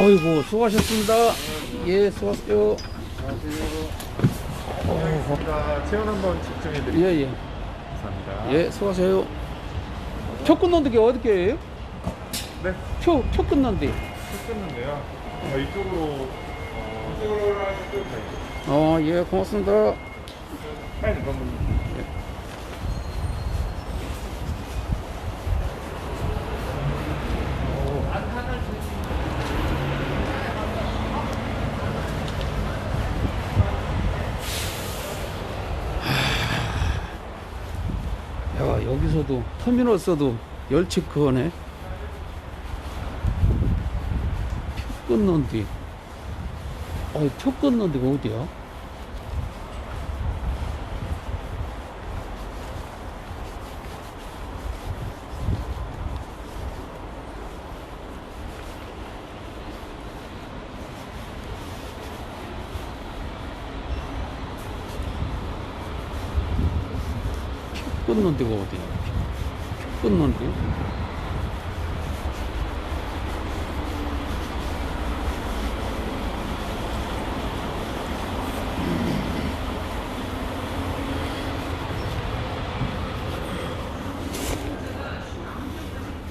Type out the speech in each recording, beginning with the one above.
어이구 수고하셨습니다. 예 수고하세요. 자, 체온 한번 측정해 드릴게요. 예 예 감사합니다. 예. 수고하세요. 표 끊는데 게 어디게요? 네, 표, 표 끊는데. 끝났는데요. 어, 이쪽으로 어, 이쪽으로 하시면 어, 예, 고맙습니다. 빨리 한번 야, 여기 서도 터미널 써도 열 체크하네. 표 끊는 데. 어, 표 끊는 데가 어디야? 표 끊는 데가 어디야? 표 끊는 데?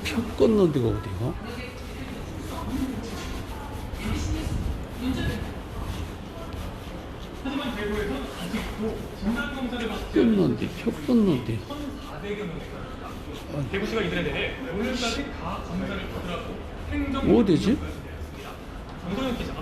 표 끊는 데가 어디야? 끊는 데, 표 끊는 데. 대구시가 이들에 대해 오늘까지 다 검사를 받으라고 행정 어디지? 정도현 기자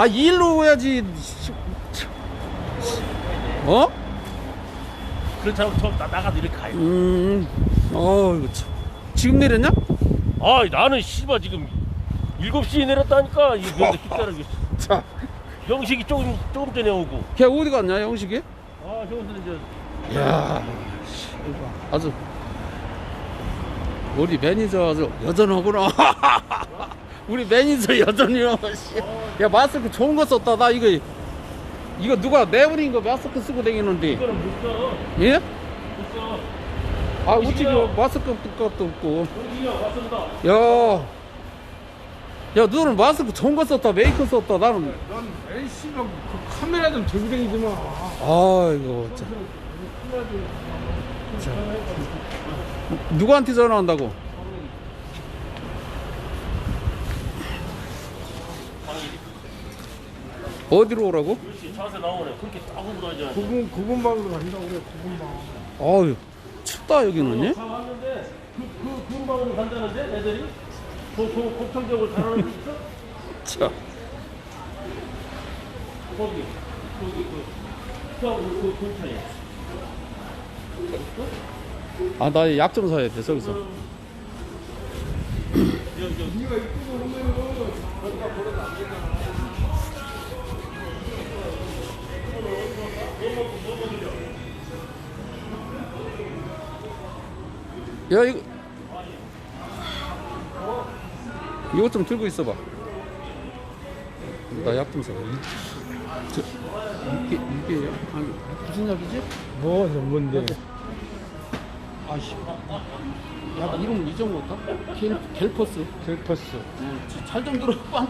아, 이 일로 오야지. 어? 그렇다고 저 나, 나가도 이렇게 가요. 음, 어, 이거 참. 지금 내렸냐? 아 나는 씨발 지금 7시에 내렸다니까 이거 근데 기다리겠어. 자, 영식이 조금 조금 전에 오고. 걔 어디 갔냐, 영식이? 아 저기서 이제 야, 아주 우리 매니저 아주 여전하구나. 우리 매니저. 씨. 야 마스크 좋은 거 썼다. 나 이거 이거 누가 내버린 거 마스크 쓰고 다니는데. 이거는 못 써. 예? 못 써. 아 어떻게 마스크 것도 없고. 영식이야 왔습니다. 야, 야 너는 마스크 좋은 거 썼다. 메이크 썼다. 나는 넌 에이씨가 그 카메라 좀 들고 다니지 마. 아이고 참. 자. 누구한테 전화한다고? 어디로 오라고? 그렇지 차에서 나오네. 그렇게 따고 그러지. 구분 구분방으로 간다고 그래 구분방. 아유 춥다 여기는 예? 다 왔는데 그그 군방으로 간다는데 애들이 그그 곱창적으로 잘하는 데 있어? 자, 거기 거기 그 저그 근처에. 아나 약 좀 사야 돼 저기서. 야 이거 이거 좀 들고 있어봐. 나 약 좀 사. 저 이게 이게요? 아니 무슨 약이지? 뭐 뭔데? 아씨. 야 이름 잊어먹었다. 겔 겔퍼스. 델퍼스. 잘좀 들어. 빵.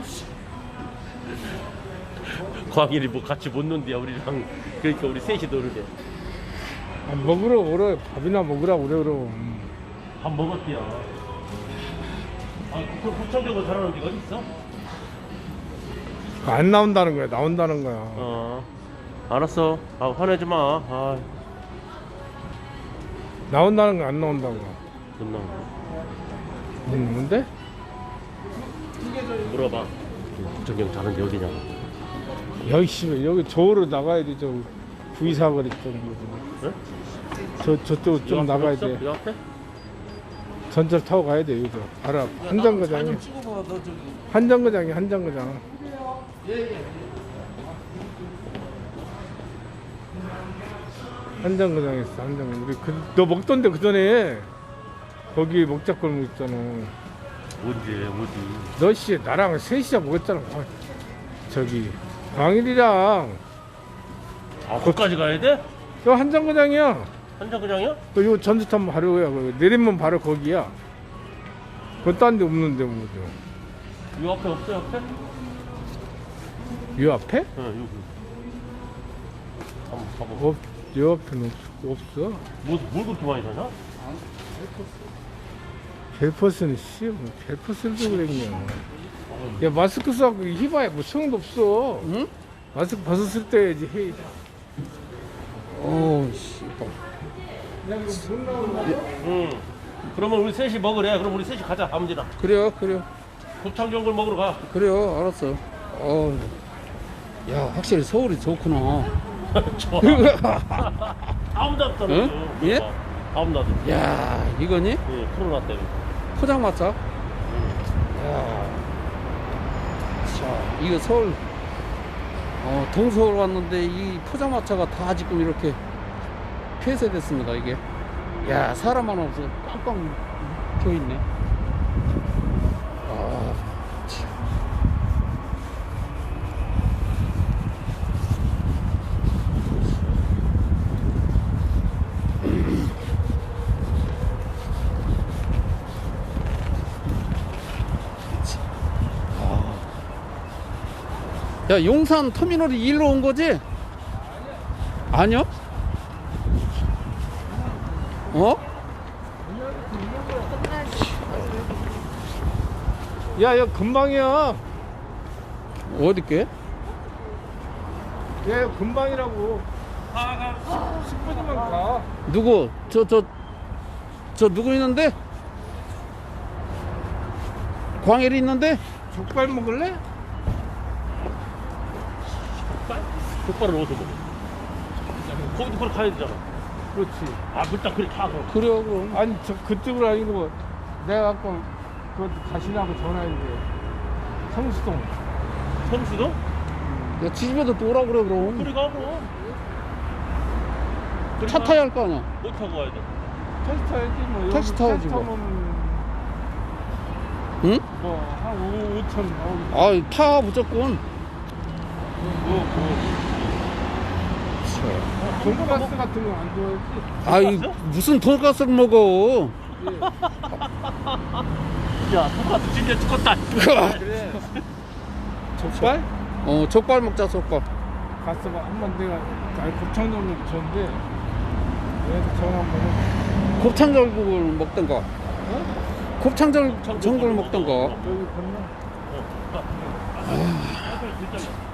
광일이 뭐 같이 못 논대야 우리랑 그러니까 우리 셋이 노는데 아, 먹으러 오래 밥이나 먹으라 오래 그럼. 밥 먹었대요. 아, 그 곱창적으로 잘하는 데가 어디 있어? 안 나온다는 거야 나온다는 거야. 어, 알았어. 아, 화내지 마. 아, 나온다는 거 안 나온다고. 음, 뭔데? 물어봐. 국정경 자는데 어디냐고. 여기 씨 여기 저으로 나가야 돼. 저 구이사거리 쪽. 네? 저 저쪽 좀 나가야 돼. 이 앞에? 전철 타고 가야 돼. 여기서. 알아. 한정거장이. 사진 찍어봐 너 저기 한 정거장이 한 정거장. 한 정거장 있어. 한정. 우리 그, 너 먹던데 그 전에 거기 먹자골목 있잖아. 언제 어디? 너 씨 나랑 셋이서 먹었잖아. 광- 저기 광일이랑 아 거기까지 가야 돼? 저 한정거장이야. 한정거장이야? 또요 전주탄 바로야. 그 내리면 바로 거기야. 그건 딴 데 없는데 뭐죠. 이 앞에 없어 옆에? 요 앞에? 응 여기. 한번 가봐. 없, 요 앞에는 없, 없어. 뭐, 뭘 그렇게 많이 사냐? 벨퍼스는 씨, 뭐 벨퍼스를 도 그랬냐. 야 마스크 쓰고 희봐야 뭐 소용도 없어. 응? 마스크 벗었을 때 해야지 해. 어우 씨발. 응. 그러면 우리 셋이 먹으래. 그럼 우리 셋이 가자. 아무데나. 그래요 그래요 곱창 전골 먹으러 가. 그래요 알았어 어우 야 확실히 서울이 좋구나 좋아. 아무도 없잖아. 응? 예? 아무도 없어. 야 이거니? 예, 코로나 때문에. 포장마차 야, 자 이거 서울 어, 동서울 왔는데 이 포장마차가 다 지금 이렇게 폐쇄됐습니다 이게. 야 사람 하나 없어 꽝꽝 켜있네 야 용산 터미널이 일로 온 거지? 아니요? 어? 야, 야 금방이야. 어디 게? 야, 금방이라고. 가, 가. 10분이면 가. 누구? 저 저 저 누구 있는데? 광일이 있는데? 족발 먹을래? 족발을 어디서 먹어? 거기도 그걸 가야 되잖아. 그렇지. 아, 물딱 그렇게 타. 그럼. 그래요 그럼 아니, 저 그쪽으로 아니고 내가 아까 그 가시나고 전화했는데 성수동. 성수도? 야 지집에도 또 오라 그래 그럼 그래 가. 그래 차 가. 타야 할 거 아니야 못 타고 가야 돼. 택시 타야지 뭐. 여기 택시 타야지, 뭐. 타면 응? 뭐한 5천 나오기. 아타 무조건 뭐, 뭐. 돈가스 같은 거 안 좋아하지? 아이 무슨 돈가스를 먹어 야, 똑같아. 진짜 죽었다. 그래. 족발? 어 족발 먹자 족발 봐. 한번 내가 아니 곱창전을 줬는데 얘한테 전화 한번 해. 곱창전골 먹던가 어? 곱창전 전골 먹던가 어, 여기 건너. 어, 가. 아,